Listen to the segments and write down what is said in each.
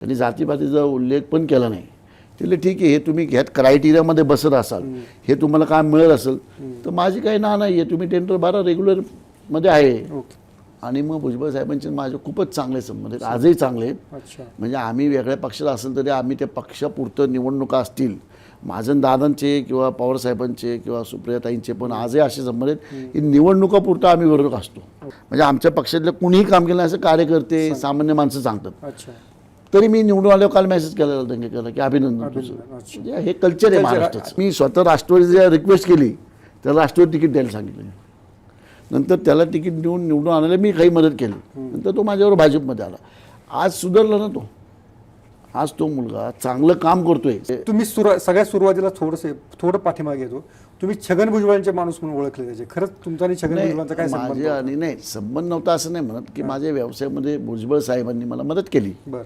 त्यांनी जातीपातीचा उल्लेख पण केला नाही. तिला ठीक आहे हे तुम्ही ह्यात क्रायटेरियामध्ये बसत असाल. हे तुम्हाला काम मिळत असेल तर माझी काही ना नाही आहे. तुम्ही टेंडर बारा रेग्युलरमध्ये आहे. आणि मग भुजबळ साहेबांचे माझे खूपच चांगले संबंध आहेत. आजही चांगले आहेत. म्हणजे आम्ही वेगळ्या पक्षात असेल तरी आम्ही त्या पक्षापुरतं निवडणुका असतील. माझन दादांचे किंवा पवारसाहेबांचे किंवा सुप्रियाताईंचे पण आजही असे संबंध आहेत की निवडणुकापुरतं आम्ही विरोधक असतो. म्हणजे आमच्या पक्षातले कुणीही काम केलं असं कार्यकर्ते सामान्य माणसं सांगतात. तरी मी निवडून आल्यावर काल मेसेज केलेला दंगेकरला की अभिनंदन तुझं. म्हणजे हे कल्चर आहे महाराष्ट्राचं. मी स्वतः राष्ट्रवादीची रिक्वेस्ट केली तर राष्ट्रवादी तिकीट द्यायला सांगितलं. नंतर त्याला तिकीट देऊन निवडून आणायला मी काही मदत केली. नंतर तो माझ्यावर भाजपमध्ये आला. आज सुधारला ना तो. आज तो मुलगा चांगलं काम करतोय. तुम्ही सुरू सगळ्यात सुरुवातीला थोडंसे थोडं पाठीमागे येतो तुम्ही छगन भुजबळांचे माणूस म्हणून ओळखले त्याचे. खरंच तुमचा आणि छगन भुजबळांचा काय संबंध माझे आणि नाही संबंध नव्हता असं नाही म्हणत की माझ्या व्यवसायामध्ये भुजबळ साहेबांनी मला मदत केली. बर.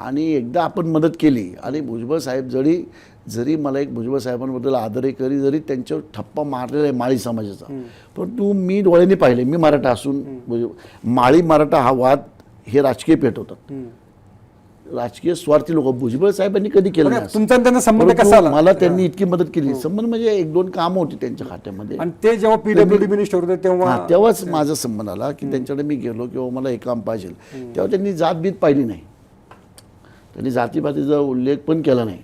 आणि एकदा आपण मदत केली आणि भुजबळ साहेब जरी जरी मला एक भुजबळ साहेबांबद्दल आदरही करी जरी त्यांच्यावर ठप्पा मारलेला आहे माळी समाजाचा परंतु मी डोळ्यांनी पाहिले मी मराठा असून भुज- माळी मराठा हा वाद हे राजकीय पेटवतात राजकीय स्वार्थी लोक भुजबळ साहेबांनी कधी केलं. तुमचा त्यांना संबंध कसा आला? मला त्यांनी इतकी मदत केली. संबंध म्हणजे एक दोन कामं होती त्यांच्या खात्यामध्ये. आणि ते जेव्हा पीडब्ल्यूडी मिनिस्टर होते तेव्हा तेव्हाच माझा संबंध आला की त्यांच्याकडे मी गेलो किंवा मला हे काम पाहिजे. तेव्हा त्यांनी जातबीत पाहिली नाही. त्यांनी जातीपातीचा उल्लेख पण केला नाही.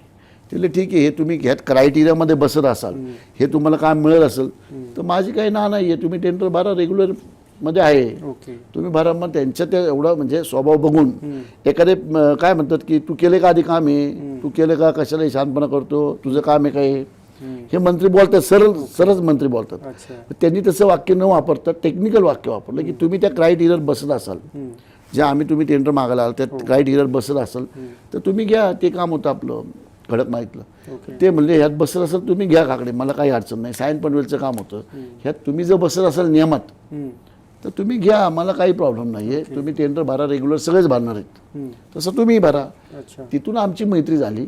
तिला ठीक आहे हे तुम्ही ह्यात क्रायटेरियामध्ये बसत असाल. हे तुम्हाला काम मिळत असेल तर माझी काही ना नाही आहे तुम्ही टेंडर भरा रेग्युलरमध्ये आहे. ओके. तुम्ही भरा मग त्यांच्या त्या एवढा म्हणजे स्वभाव बघून एखादे काय म्हणतात की तू केले का आधी काम आहे तू केले का? कशाला शांतपणा करतो. तुझं काम आहे काय हे? मंत्री बोलतात सरळ सरळ मंत्री बोलतात. त्यांनी तसं वाक्य न वापरता टेक्निकल वाक्य वापरलं की तुम्ही त्या क्रायटेरियर बसत असाल. जे आम्ही तुम्ही टेंडर मागायला आला त्या क्रायटेरियर बसत असाल तर तुम्ही घ्या ते काम होतं आपलं खडक माहितलं ते म्हणले ह्यात बसत असाल तुम्ही घ्या काकडे मला काही अडचण नाही. सायन पनवेलचं काम होतं. ह्यात तुम्ही जर बसत असाल नियमात. तर तुम्ही घ्या मला काही प्रॉब्लेम नाही आहे तुम्ही टेंडर भरा रेग्युलर सगळेच भरणार आहेत. तसं तुम्ही भरा. तिथून आमची मैत्री झाली.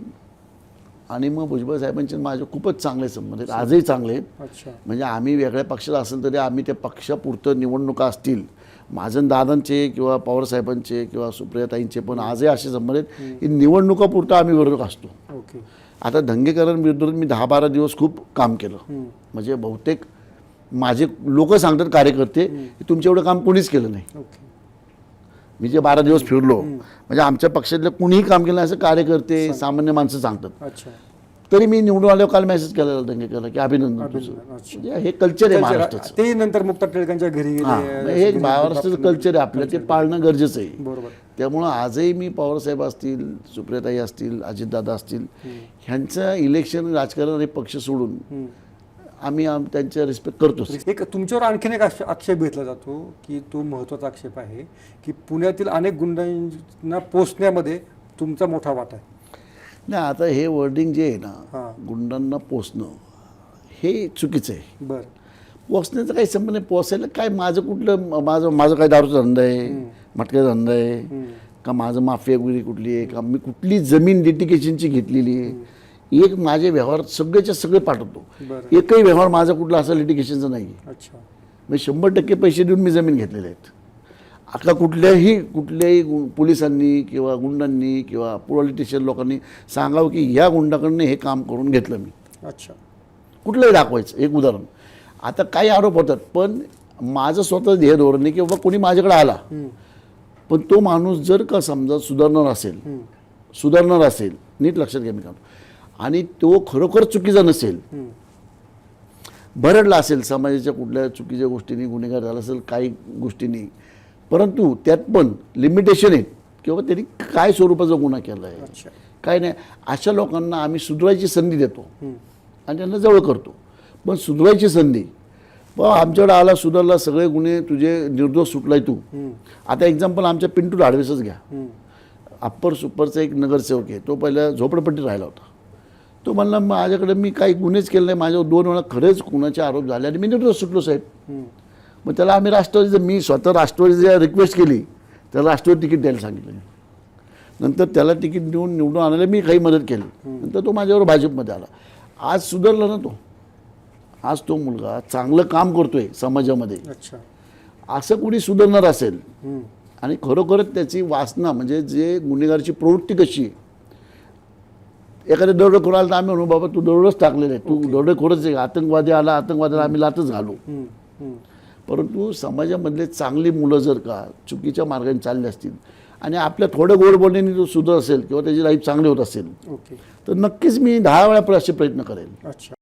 आणि मग भुजबळ साहेबांचे माझे खूपच चांगले संबंध आहेत. आजही चांगले आहेत. म्हणजे आम्ही वेगळ्या पक्षात असेल तरी आम्ही त्या पक्षापुरतं निवडणुका असतील. माझन दादांचे किंवा पवारसाहेबांचे किंवा सुप्रियाताईंचे पण आजही असे संबंध आहेत की निवडणुकापुरतं आम्ही विरोधक असतो. आता दंगेकरांविरुद्ध मी दहा बारा दिवस खूप काम केलं. म्हणजे बहुतेक माझे लोक सांगतात कार्यकर्ते की तुमचं एवढं काम कोणीच केलं नाही. मी जे बारा दिवस फिरलो म्हणजे आमच्या पक्षातलं कुणीही काम केलं असं कार्यकर्ते सामान्य माणसं सांगतात. तरी मी निवडून आल्यावर काल मेसेज केलेला दंगेकरला की अभिनंदन तुझं. म्हणजे हे कल्चर आहे महाराष्ट्राचं. ते नंतर मुक्ता टिळकांच्या घरी हा गेले हे महाराष्ट्राचं कल्चर आहे आपलं ते पाळणं गरजेचं आहे. बरोबर. त्यामुळं आजही मी पवारसाहेब असतील सुप्रियाताई असतील अजितदादा असतील ह्यांचं इलेक्शन राजकारण हे पक्ष सोडून. आम्ही आम त्यांच्या रिस्पेक्ट करतोच. एक तुमच्यावर आणखीन एक आक्षे- आक्षेप घेतला जातो की तो महत्त्वाचा आक्षेप आहे की पुण्यातील अनेक गुंडांना पोचण्यामध्ये तुमचा मोठा वाटा आहे. नाही आता हे वर्डिंग जे आहे ना गुंडांना पोचणं हे चुकीचं आहे. बर. पोचण्याचा काही संबंध नाही पोचायला काय माझं कुठलं माझं माझं काय दारूचा धंदा आहे मटक्याचा धंदा आहे. का माझं माफियागिरी कुठली आहे का मी कुठली जमीन लिटिगेशनची घेतलेली आहे एक माझे व्यवहार सगळेच्या सगळे पाठवतो. एकही व्यवहार माझा कुठला असा लिटिगेशनचा नाही आहे मी शंभर टक्के पैसे देऊन मी जमीन घेतलेले आहेत. आता कुठल्याही कुठल्याही पोलिसांनी किंवा गुंडांनी किंवा पॉलिटिशियन लोकांनी सांगावं की या गुंडाकडनं हे काम करून घेतलं मी. अच्छा. कुठलंही दाखवायचं एक उदाहरण. आता काही आरोप होतात पण माझं स्वतः ध्येय धोरण आहे की बाबा कोणी माझ्याकडे आला. पण तो माणूस जर का समजा सुधारणार असेल. सुधारणार असेल नीट लक्षात घ्या मी म्हणतो. आणि तो खरोखर चुकीचा नसेल. भरडला असेल समाजाच्या कुठल्या चुकीच्या गोष्टींनी गुन्हेगार झाला असेल काही गोष्टींनी परंतु त्यात पण लिमिटेशन आहेत किंवा त्यांनी काय स्वरूपाचा गुन्हा केला आहे काय नाही अशा लोकांना आम्ही सुधारायची संधी देतो. आणि त्यांना जवळ करतो पण सुधारायची संधी ब आमच्याकडे आला सुधारला सगळे गुन्हे तुझे निर्दोष सुटलाय तू. आता एक्झाम्पल आमच्या पिंटू धाडवेसच घ्या. अप्पर सुपरचा एक नगरसेवक आहे तो पहिला झोपडपट्टी राहिला होता तो म्हणला माझ्याकडे मी काही गुन्हेच केले नाही. माझ्यावर दोन वेळा खरेच खुनाचे आरोप झाले आणि मी निर्दोष सुटलो साहेब. मग त्याला आम्ही राष्ट्रवादीचं मी स्वतः राष्ट्रवादीची रिक्वेस्ट केली त्याला राष्ट्रवादी तिकीट द्यायला सांगितलं. नंतर त्याला तिकीट देऊन निवडून आणायला मी काही मदत केली. नंतर तो माझ्यावर भाजपमध्ये आला. आज सुधारला ना तो. आज तो मुलगा चांगलं काम करतोय समाजामध्ये. अच्छा. असं कुणी सुधारणार असेल. आणि खरोखरच त्याची वासना म्हणजे जे गुन्हेगारची प्रवृत्ती कशी आहे एखाद्या दरोडे आला तर आम्ही म्हणू बाबा तू दरोडच टाकलेलं आहे. तू दरोडेखोरच आहे. आतंकवादी आला आतंकवादाला आम्ही लातच घालू. परंतु समाजामधले चांगली मुलं जर का चुकीच्या मार्गाने चालली असतील आणि आपल्या थोड्या गोड बोलण्याने तो सुधर असेल किंवा त्याची लाईफ चांगली होत असेल तर नक्कीच मी दहा वेळा असे प्रयत्न करेल अच्छा.